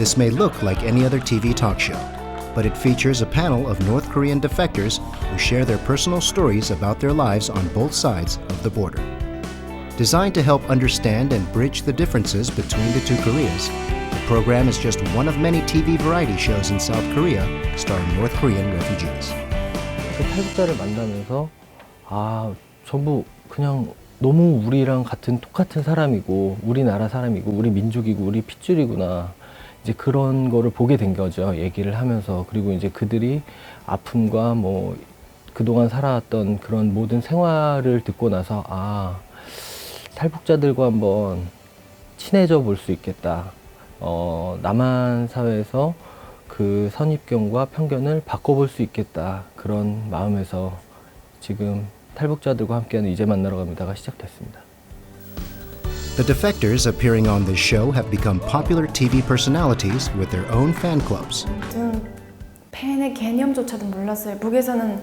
This may look like any other TV talk show, but it features a panel of North Korean defectors who share their personal stories about their lives on both sides of the border. Designed to help understand and bridge the differences between the two Koreas, the program is just one of many TV variety shows in South Korea starring North Korean refugees. 그 탈북자를 만나면서 아 전부 그냥 너무 우리랑 같은 똑같은 사람이고 우리나라 사람이고 우리 민족이고 우리 핏줄이구나 이제 그런 거를 보게 된 거죠. 얘기를 하면서. 그리고 이제 그들이 아픔과 뭐 그동안 살아왔던 그런 모든 생활을 듣고 나서 아 탈북자들과 한번 친해져 볼 수 있겠다. 어 남한 사회에서 그 선입견과 편견을 바꿔볼 수 있겠다. 그런 마음에서 지금 탈북자들과 함께하는 이제 만나러 갑니다가 시작됐습니다. The defectors appearing on this show have become popular TV personalities with their own fan clubs. 팬의 개념조차도 몰랐어요. 북에서는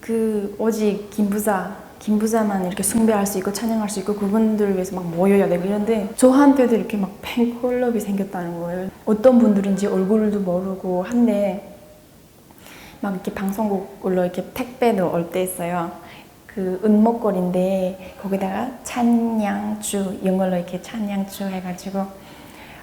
그 오직 김부자, 김부자만 이렇게 숭배할 수 있고 찬양할 수 있고 그분들을 위해서 막 모여야 되고 이런데 저한테도 이렇게 막 팬클럽이 생겼다는 거예요. 어떤 분들인지 얼굴도 모르고 한데 막 이렇게 방송국으로 이렇게 택배도 올때 있어요. 그 은목걸인데 거기다가 찬양주 영어로 이렇게 찬양주 해가지고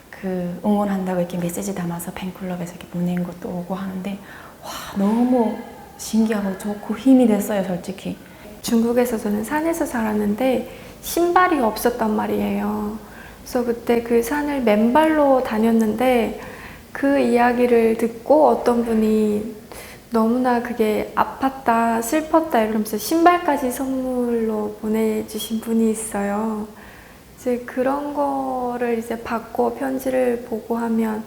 그 응원한다고 이렇게 메시지 담아서 팬클럽에서 이렇게 보낸 것도 오고 하는데 와 너무 신기하고 좋고 힘이 됐어요 솔직히. 중국에서 저는 산에서 살았는데 신발이 없었단 말이에요. 그래서 그때 그 산을 맨발로 다녔는데 그 이야기를 듣고 어떤 분이 너무나 그게 아팠다, 슬펐다 이러면서 신발까지 선물로 보내주신 분이 있어요. 이제 그런 거를 이제 받고 편지를 보고 하면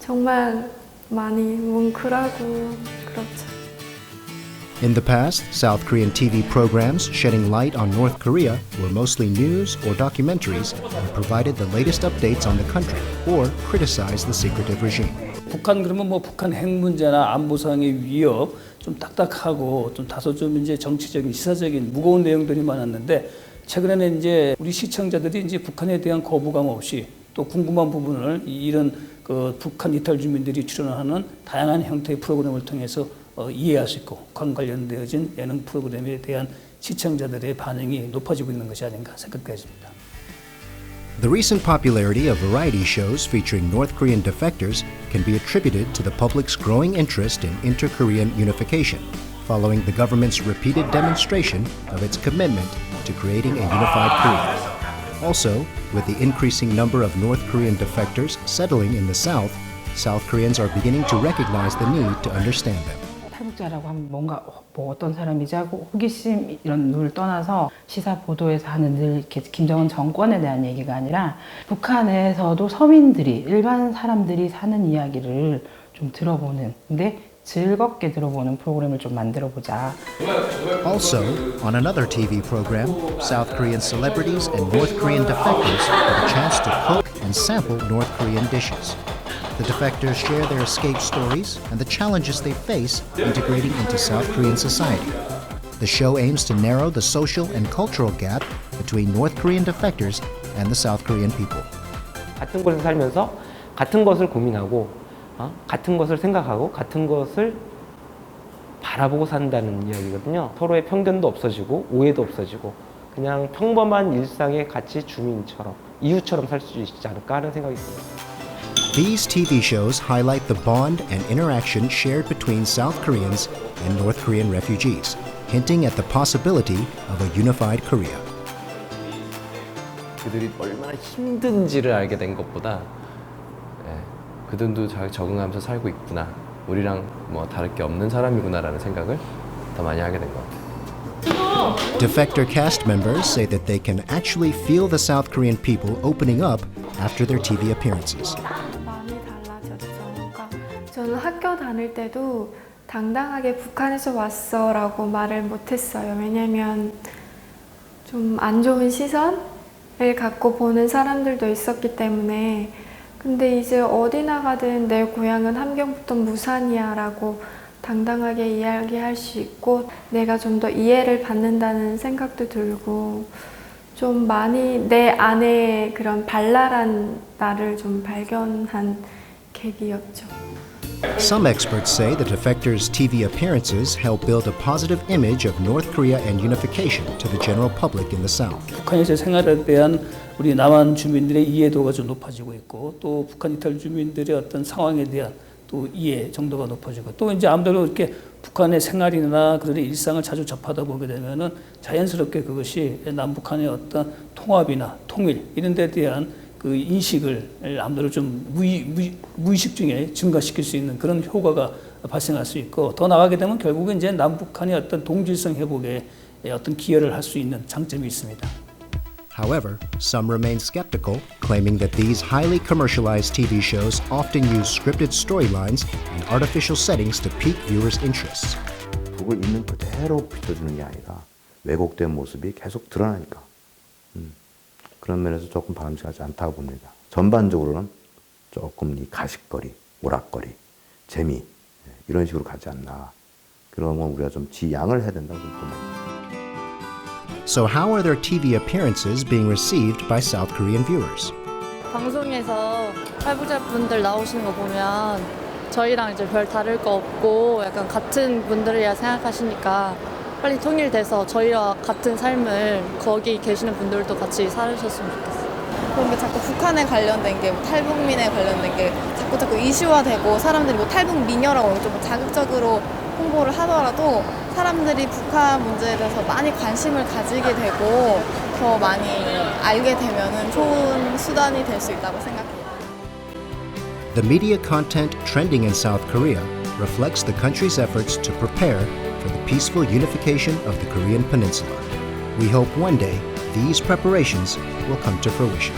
정말 많이 뭉클하고 그렇죠. In the past, South Korean TV programs shedding light on North Korea were mostly news or documentaries and provided the latest updates on the country or criticized the secretive regime. 북한 그러면 뭐 북한 핵 문제나 안보상의 위협 좀 딱딱하고 좀 다소 좀 이제 정치적인 시사적인 무거운 내용들이 많았는데 최근에는 이제 우리 시청자들이 이제 북한에 대한 거부감 없이 또 궁금한 부분을 이- 이런 그 북한 이탈 주민들이 출연하는 다양한 형태의 프로그램을 통해서 어, 이해할 수 있고 북한 관련되어진 예능 프로그램에 대한 시청자들의 반응이 높아지고 있는 것이 아닌가 생각되어집니다. The recent popularity of variety shows featuring North Korean defectors can be attributed to the public's growing interest in inter Korean unification, following the government's repeated demonstration of its commitment to creating a unified Korea. Also, with the increasing number of North Korean defectors settling in the South, South Koreans are beginning to recognize the need to understand them. 탈북자라고 하면 뭔가 어, 뭐 어떤 사람이지 하고 호기심 이런 눈을 떠나서 시사 보도에서 하는 늘 이렇게 김정은 정권에 대한 얘기가 아니라 북한에서도 서민들이 일반 사람들이 사는 이야기를 좀 들어보는 근데 즐겁게 들어보는 프로그램을 좀 만들어 보자. Also, on another TV program, South Korean celebrities and North Korean defectors have a chance to cook and sample North Korean dishes. The defectors share their escape stories and the challenges they face integrating into South Korean society. The show aims to narrow the social and cultural gap between North Korean defectors and the South Korean people. 같은 곳에 살면서 같은 것을 고민하고 어? 같은 것을 생각하고 같은 것을 바라보고 산다는 이야기거든요. 서로의 편견도 없어지고 오해도 없어지고 그냥 평범한 일상의 같이 주민처럼 이웃처럼 살 수 있지 않을까 하는 생각이 듭니다. These TV shows highlight the bond and interaction shared between South Koreans and North Korean refugees, hinting at the possibility of a unified Korea. 그들이 얼마나 힘든지를 알게 된 것보다 예, 그들도 잘 적응하면서 살고 있구나 우리랑 뭐 다를 게 없는 사람이구나라는 생각을 더 많이 하게 된 것 같아요. Defector cast members say that they can actually feel the South Korean people opening up after their TV appearances. 저는 학교 다닐 때도 당당하게 북한에서 왔어 라고 말을 못했어요. 왜냐면 좀 안 좋은 시선을 갖고 보는 사람들도 있었기 때문에 근데 이제 어디 나가든 내 고향은 함경부터 무산이야 라고 당당하게 이야기할 수 있고 내가 좀 더 이해를 받는다는 생각도 들고 좀 많이 내 안에 그런 발랄한 나를 좀 발견한 계기였죠. Some experts say the defectors' TV appearances help build a positive image of North Korea and unification to the general public in the South. 북한에서 생활에 대한 우리 남한 주민들의 이해도가 좀 높아지고 있고 또 북한 이탈 주민들의 어떤 상황에 대한 또 이해 정도가 높아지고 또 이제 아무래도 이렇게 북한의 생활이나 그들의 일상을 자주 접하다 보게 되면은 자연스럽게 그것이 남북한의 어떤 통합이나 통일 이런 데 대한 그 인식을 아무래도 좀 무의, 무의, 무의식 중에 증가시킬 수 있는 그런 효과가 발생할 수 있고 더 나가게 되면 결국은 이제 남북한의 어떤 동질성 회복에 어떤 기여를 할 수 있는 장점이 있습니다. However, some remain skeptical, claiming that these highly commercialized TV shows often use scripted storylines and artificial settings to pique viewers' interests. 북을 있는 그대로 비춰주는 게 아니라 왜곡된 모습이 계속 드러나니까 음, 그런 면에서 조금 바람직하지 않다고 봅니다. 전반적으로는 조금 이 가식거리, 오락거리, 재미 예, 이런 식으로 가지 않나. 그러면 우리가 좀 지양을 해야 된다고 좀 봅니다. So, how are their TV appearances being received by South Korean viewers? 방송에서 탈북자분들 나오시는 거 보면 저희랑 이제 별 다를 거 없고 약간 같은 분들이라 생각하시니까 빨리 통일돼서 저희와 같은 삶을 거기 계시는 분들도 같이 살으셨으면 좋겠어요. 그런 게 자꾸 북한에 관련된 게 뭐 탈북민에 관련된 게 자꾸 자꾸 이슈화되고 사람들이 뭐 탈북 미녀라고 좀 자극적으로 홍보를 하더라도 사람들이 북한 문제에 대해서 많이 관심을 가지게 되고 더 많이 알게 되면은 좋은 수단이 될 수 있다고 생각해요. The media content trending in South Korea reflects the country's efforts to prepare peaceful unification of the Korean Peninsula. We hope one day these preparations will come to fruition.